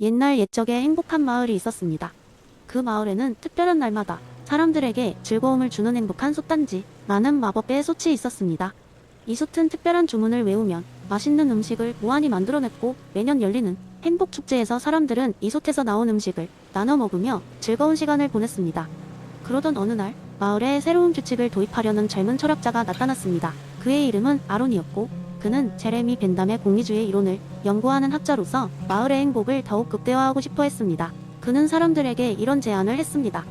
옛날 옛적에 행복한 마을이 있었습니다. 그 마을에는 특별한 날마다 사람들에게 즐거움을 주는 행복한 솥단지, 많은 마법의 솥이 있었습니다. 이 솥은 특별한 주문을 외우면 맛있는 음식을 무한히 만들어냈고 매년 열리는 행복 축제에서 사람들은 이 솥에서 나온 음식을 나눠 먹으며 즐거운 시간을 보냈습니다. 그러던 어느 날 마을에 새로운 규칙을 도입하려는 젊은 철학자가 나타났습니다. 그의 이름은 아론이었고 그는 제레미 벤담의 공리주의 이론을 연구하는 학자로서 마을의 행복을 더욱 극대화하고 싶어 했습니다. 그는 사람들에게 이런 제안을 했습니다.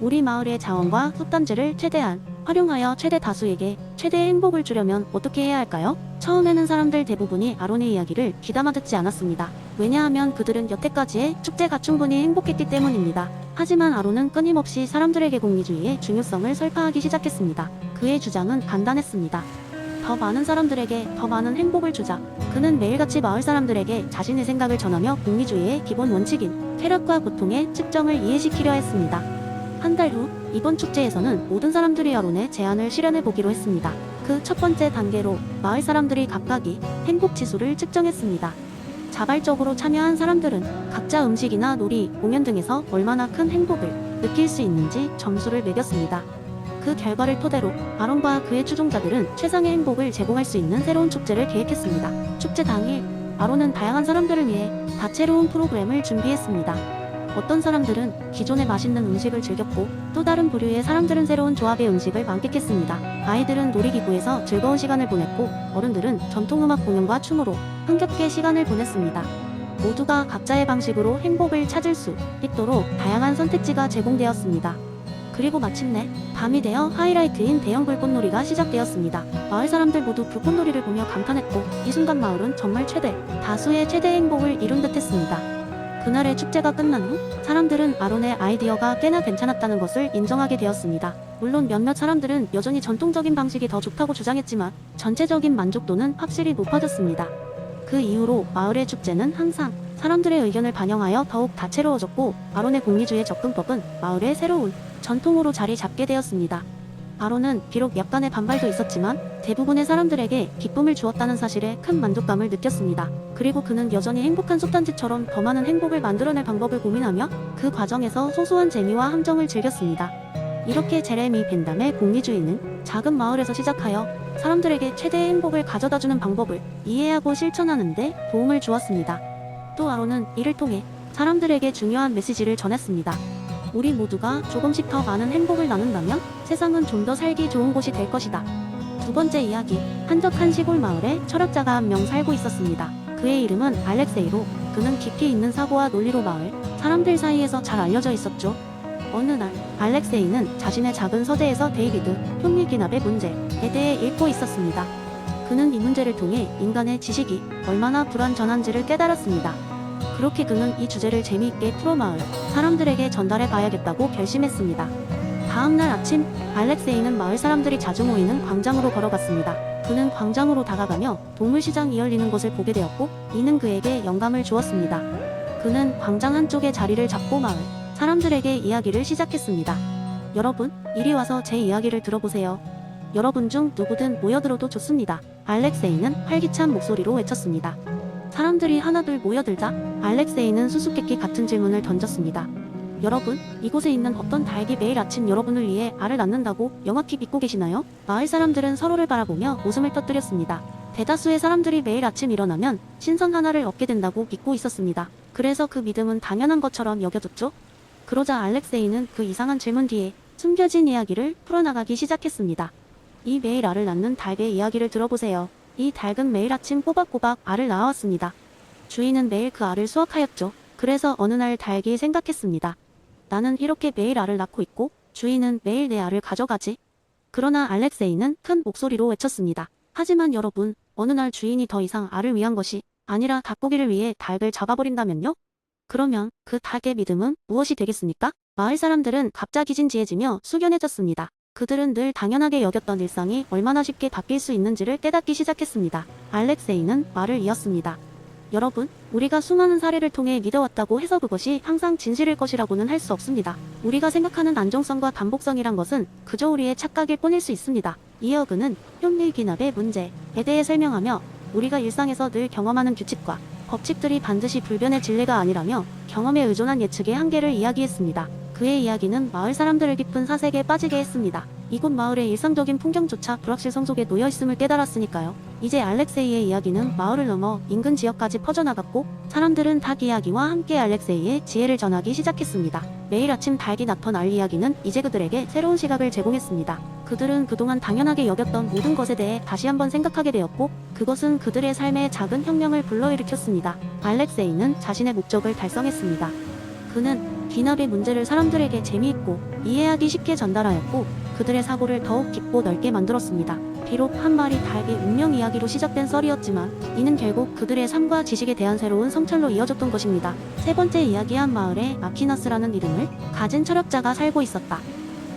우리 마을의 자원과 솥단지를 최대한 활용하여 최대 다수에게 최대의 행복을 주려면 어떻게 해야 할까요? 처음에는 사람들 대부분이 아론의 이야기를 귀담아 듣지 않았습니다. 왜냐하면 그들은 여태까지의 축제가 충분히 행복했기 때문입니다. 하지만 아론은 끊임없이 사람들에게 공리주의의 중요성을 설파하기 시작했습니다. 그의 주장은 간단했습니다. 더 많은 사람들에게 더 많은 행복을 주자. 그는 매일같이 마을 사람들에게 자신의 생각을 전하며 공리주의의 기본 원칙인 쾌락과 고통의 측정을 이해시키려 했습니다. 한 달 후 이번 축제에서는 모든 사람들이 아론의 제안을 실현해 보기로 했습니다. 그 첫 번째 단계로 마을 사람들이 각각이 행복 지수를 측정했습니다. 자발적으로 참여한 사람들은 각자 음식이나 놀이, 공연 등에서 얼마나 큰 행복을 느낄 수 있는지 점수를 매겼습니다. 그 결과를 토대로 아론과 그의 추종자들은 최상의 행복을 제공할 수 있는 새로운 축제를 계획했습니다. 축제 당일, 아론은 다양한 사람들을 위해 다채로운 프로그램을 준비했습니다. 어떤 사람들은 기존의 맛있는 음식을 즐겼고 또 다른 부류의 사람들은 새로운 조합의 음식을 만끽했습니다. 아이들은 놀이기구에서 즐거운 시간을 보냈고 어른들은 전통음악 공연과 춤으로 흥겹게 시간을 보냈습니다. 모두가 각자의 방식으로 행복을 찾을 수 있도록 다양한 선택지가 제공되었습니다. 그리고 마침내 밤이 되어 하이라이트인 대형 불꽃놀이가 시작되었습니다. 마을 사람들 모두 불꽃놀이를 보며 감탄했고 이 순간 마을은 정말 최대 다수의 최대 행복을 이룬 듯했습니다. 그날의 축제가 끝난 후 사람들은 아론의 아이디어가 꽤나 괜찮았다는 것을 인정하게 되었습니다. 물론 몇몇 사람들은 여전히 전통적인 방식이 더 좋다고 주장했지만 전체적인 만족도는 확실히 높아졌습니다. 그 이후로 마을의 축제는 항상 사람들의 의견을 반영하여 더욱 다채로워졌고 아론의 공리주의 접근법은 마을의 새로운 전통으로 자리 잡게 되었습니다. 아론은 비록 약간의 반발도 있었지만 대부분의 사람들에게 기쁨을 주었다는 사실에 큰 만족감을 느꼈습니다. 그리고 그는 여전히 행복한 솥단지처럼 더 많은 행복을 만들어낼 방법을 고민하며 그 과정에서 소소한 재미와 함정을 즐겼습니다. 이렇게 제레미 벤담의 공리주의는 작은 마을에서 시작하여 사람들에게 최대의 행복을 가져다주는 방법을 이해하고 실천하는데 도움을 주었습니다. 또 아론은 이를 통해 사람들에게 중요한 메시지를 전했습니다. 우리 모두가 조금씩 더 많은 행복을 나눈다면 세상은 좀 더 살기 좋은 곳이 될 것이다. 두 번째 이야기, 한적한 시골 마을에 철학자가 한 명 살고 있었습니다. 그의 이름은 알렉세이로 그는 깊이 있는 사고와 논리로 마을 사람들 사이에서 잘 알려져 있었죠. 어느 날 알렉세이는 자신의 작은 서재에서 데이비드 현미기납의 문제에 대해 읽고 있었습니다. 그는 이 문제를 통해 인간의 지식이 얼마나 불완전한지를 깨달았습니다. 그렇게 그는 이 주제를 재미있게 풀어 마을 사람들에게 전달해 봐야겠다고 결심했습니다. 다음 날 아침 알렉세이는 마을 사람들이 자주 모이는 광장으로 걸어갔습니다. 그는 광장으로 다가가며 동물시장이 열리는 것을 보게 되었고 이는 그에게 영감을 주었습니다. 그는 광장 한쪽에 자리를 잡고 마을 사람들에게 이야기를 시작했습니다. 여러분, 이리 와서 제 이야기를 들어보세요. 여러분 중 누구든 모여들어도 좋습니다. 알렉세이는 활기찬 목소리로 외쳤습니다. 사람들이 하나둘 모여들자 알렉세이는 수수께끼 같은 질문을 던졌습니다. 여러분, 이곳에 있는 어떤 닭이 매일 아침 여러분을 위해 알을 낳는다고 명확히 믿고 계시나요? 마을 사람들은 서로를 바라보며 웃음을 터뜨렸습니다. 대다수의 사람들이 매일 아침 일어나면 신선 하나를 얻게 된다고 믿고 있었습니다. 그래서 그 믿음은 당연한 것처럼 여겨졌죠? 그러자 알렉세이는 그 이상한 질문 뒤에 숨겨진 이야기를 풀어나가기 시작했습니다. 이 매일 알을 낳는 닭의 이야기를 들어보세요. 이 닭은 매일 아침 꼬박꼬박 알을 낳아왔습니다. 주인은 매일 그 알을 수확하였죠. 그래서 어느 날 닭이 생각했습니다. 나는 이렇게 매일 알을 낳고 있고 주인은 매일 내 알을 가져가지. 그러나 알렉세이는 큰 목소리로 외쳤습니다. 하지만 여러분, 어느 날 주인이 더 이상 알을 위한 것이 아니라 닭고기를 위해 닭을 잡아버린다면요? 그러면 그 닭의 믿음은 무엇이 되겠습니까? 마을 사람들은 갑자기 진지해지며 숙연해졌습니다. 그들은 늘 당연하게 여겼던 일상이 얼마나 쉽게 바뀔 수 있는지를 깨닫기 시작했습니다. 알렉세이는 말을 이었습니다. 여러분, 우리가 수많은 사례를 통해 믿어왔다고 해서 그것이 항상 진실일 것이라고는 할 수 없습니다. 우리가 생각하는 안정성과 반복성이란 것은 그저 우리의 착각일 뿐일 수 있습니다. 이어 그는 현밀 기납의 문제에 대해 설명하며 우리가 일상에서 늘 경험하는 규칙과 법칙들이 반드시 불변의 진리가 아니라며 경험에 의존한 예측의 한계를 이야기했습니다. 그의 이야기는 마을 사람들을 깊은 사색에 빠지게 했습니다. 이곳 마을의 일상적인 풍경조차 불확실성 속에 놓여 있음을 깨달았으니까요. 이제 알렉세이의 이야기는 마을을 넘어 인근 지역까지 퍼져나갔고 사람들은 닭 이야기와 함께 알렉세이의 지혜를 전하기 시작했습니다. 매일 아침 닭이 낳던 알 이야기는 이제 그들에게 새로운 시각을 제공했습니다. 그들은 그동안 당연하게 여겼던 모든 것에 대해 다시 한번 생각하게 되었고 그것은 그들의 삶에 작은 혁명을 불러일으켰습니다. 알렉세이는 자신의 목적을 달성했습니다. 그는 귀납의 문제를 사람들에게 재미있고 이해하기 쉽게 전달하였고 그들의 사고를 더욱 깊고 넓게 만들었습니다. 비록 한 마리 닭의 운명 이야기로 시작된 썰이었지만 이는 결국 그들의 삶과 지식에 대한 새로운 성찰로 이어졌던 것입니다. 세 번째 이야기한 마을에 아키나스라는 이름을 가진 철학자가 살고 있었다.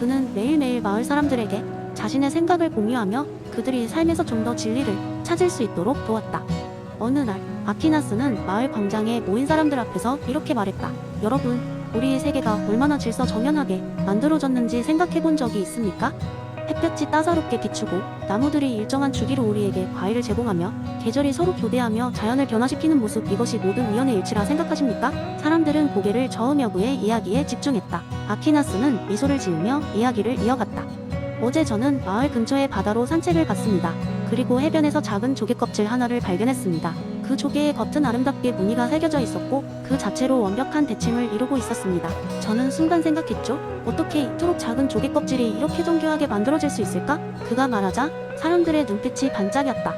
그는 매일매일 마을 사람들에게 자신의 생각을 공유하며 그들이 삶에서 좀 더 진리를 찾을 수 있도록 도왔다. 어느 날 아키나스는 마을 광장에 모인 사람들 앞에서 이렇게 말했다. 여러분, 우리의 세계가 얼마나 질서 정연하게 만들어졌는지 생각해 본 적이 있습니까? 햇볕이 따사롭게 비추고 나무들이 일정한 주기로 우리에게 과일을 제공하며 계절이 서로 교대하며 자연을 변화시키는 모습 이것이 모든 우연의 일치라 생각하십니까? 사람들은 고개를 저으며 그의 이야기에 집중했다. 아키나스는 미소를 지으며 이야기를 이어갔다. 어제 저는 마을 근처의 바다로 산책을 갔습니다. 그리고 해변에서 작은 조개 껍질 하나를 발견했습니다. 그 조개의 겉은 아름답게 무늬가 새겨져 있었고 그 자체로 완벽한 대칭을 이루고 있었습니다. 저는 순간 생각했죠. 어떻게 이토록 작은 조개 껍질이 이렇게 정교하게 만들어질 수 있을까? 그가 말하자 사람들의 눈빛이 반짝였다.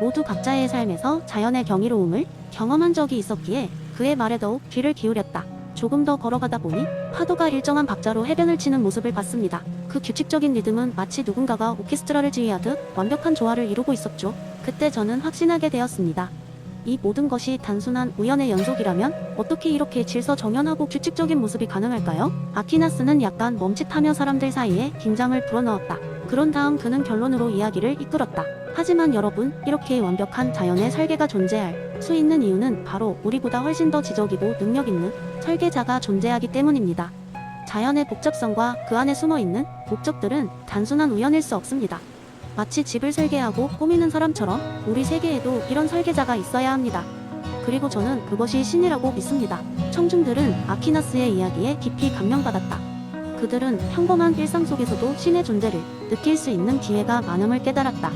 모두 각자의 삶에서 자연의 경이로움을 경험한 적이 있었기에 그의 말에 더욱 귀를 기울였다. 조금 더 걸어가다 보니 파도가 일정한 박자로 해변을 치는 모습을 봤습니다. 그 규칙적인 리듬은 마치 누군가가 오케스트라를 지휘하듯 완벽한 조화를 이루고 있었죠. 그때 저는 확신하게 되었습니다. 이 모든 것이 단순한 우연의 연속이라면 어떻게 이렇게 질서 정연하고 규칙적인 모습이 가능할까요? 아키나스는 약간 멈칫하며 사람들 사이에 긴장을 불어넣었다. 그런 다음 그는 결론으로 이야기를 이끌었다. 하지만 여러분, 이렇게 완벽한 자연의 설계가 존재할 수 있는 이유는 바로 우리보다 훨씬 더 지적이고 능력 있는 설계자가 존재하기 때문입니다. 자연의 복잡성과 그 안에 숨어 있는 목적들은 단순한 우연일 수 없습니다. 마치 집을 설계하고 꾸미는 사람처럼 우리 세계에도 이런 설계자가 있어야 합니다. 그리고 저는 그것이 신이라고 믿습니다. 청중들은 아키나스의 이야기에 깊이 감명받았다. 그들은 평범한 일상 속에서도 신의 존재를 느낄 수 있는 기회가 많음을 깨달았다.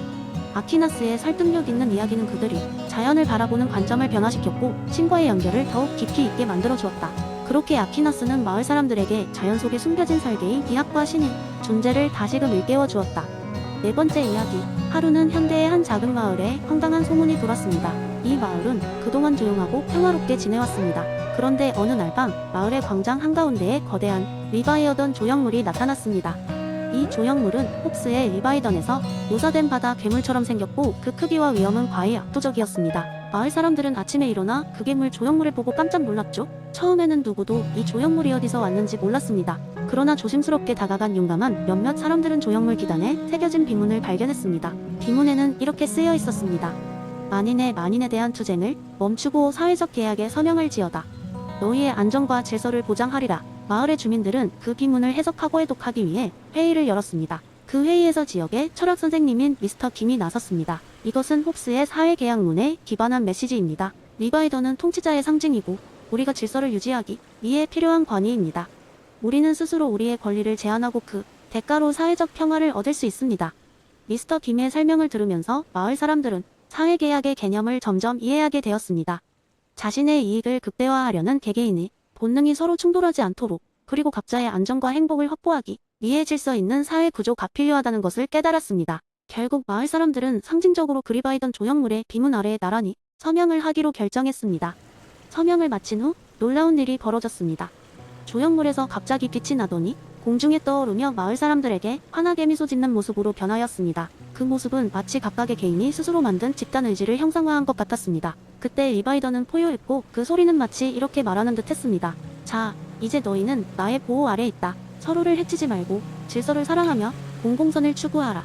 아키나스의 설득력 있는 이야기는 그들이 자연을 바라보는 관점을 변화시켰고 신과의 연결을 더욱 깊이 있게 만들어 주었다. 그렇게 아키나스는 마을 사람들에게 자연 속에 숨겨진 설계인 기학과 신의 존재를 다시금 일깨워 주었다. 네 번째 이야기. 하루는 현대의 한 작은 마을에 황당한 소문이 돌았습니다. 이 마을은 그동안 조용하고 평화롭게 지내왔습니다. 그런데 어느 날 밤 마을의 광장 한가운데에 거대한 리바이어던 조형물이 나타났습니다. 이 조형물은 홉스의 리바이던에서 묘사된 바다 괴물처럼 생겼고 그 크기와 위험은 과히 압도적이었습니다. 마을 사람들은 아침에 일어나 그 괴물 조형물을 보고 깜짝 놀랐죠. 처음에는 누구도 이 조형물이 어디서 왔는지 몰랐습니다. 그러나 조심스럽게 다가간 용감한 몇몇 사람들은 조형물 기단에 새겨진 비문을 발견했습니다. 비문에는 이렇게 쓰여 있었습니다. 만인의 만인에 대한 투쟁을 멈추고 사회적 계약에 서명을 지어다. 너희의 안전과 질서를 보장하리라. 마을의 주민들은 그 비문을 해석하고 해독하기 위해 회의를 열었습니다. 그 회의에서 지역의 철학 선생님인 미스터 김이 나섰습니다. 이것은 홉스의 사회 계약문에 기반한 메시지입니다. 리바이더는 통치자의 상징이고 우리가 질서를 유지하기 위해 필요한 권위입니다. 우리는 스스로 우리의 권리를 제한하고 그 대가로 사회적 평화를 얻을 수 있습니다. 미스터 김의 설명을 들으면서 마을 사람들은 사회계약의 개념을 점점 이해하게 되었습니다. 자신의 이익을 극대화하려는 개개인이 본능이 서로 충돌하지 않도록 그리고 각자의 안전과 행복을 확보하기 위해 질서 있는 사회 구조가 필요하다는 것을 깨달았습니다. 결국 마을 사람들은 상징적으로 그리바이던 조형물의 비문 아래에 나란히 서명을 하기로 결정했습니다. 서명을 마친 후 놀라운 일이 벌어졌습니다. 조형물에서 갑자기 빛이 나더니 공중에 떠오르며 마을 사람들에게 환하게 미소 짓는 모습으로 변하였습니다. 그 모습은 마치 각각의 개인이 스스로 만든 집단 의지를 형상화한 것 같았습니다. 그때 리바이더는 포효했고 그 소리는 마치 이렇게 말하는 듯 했습니다. 자, 이제 너희는 나의 보호 아래 있다. 서로를 해치지 말고 질서를 사랑하며 공공선을 추구하라.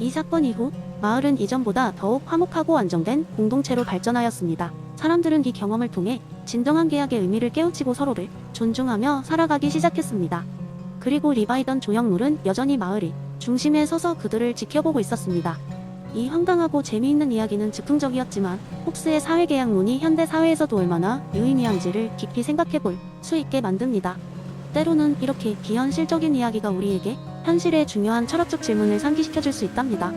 이 사건 이후 마을은 이전보다 더욱 화목하고 안정된 공동체로 발전하였습니다. 사람들은 이 경험을 통해 진정한 계약의 의미를 깨우치고 서로를 존중하며 살아가기 시작했습니다. 그리고 리바이던 조형물은 여전히 마을이 중심에 서서 그들을 지켜보고 있었습니다. 이 황당하고 재미있는 이야기는 즉흥적이었지만 폭스의 사회계약론이 현대 사회에서도 얼마나 유의미한지를 깊이 생각해볼 수 있게 만듭니다. 때로는 이렇게 비현실적인 이야기가 우리에게 현실의 중요한 철학적 질문을 상기시켜줄 수 있답니다.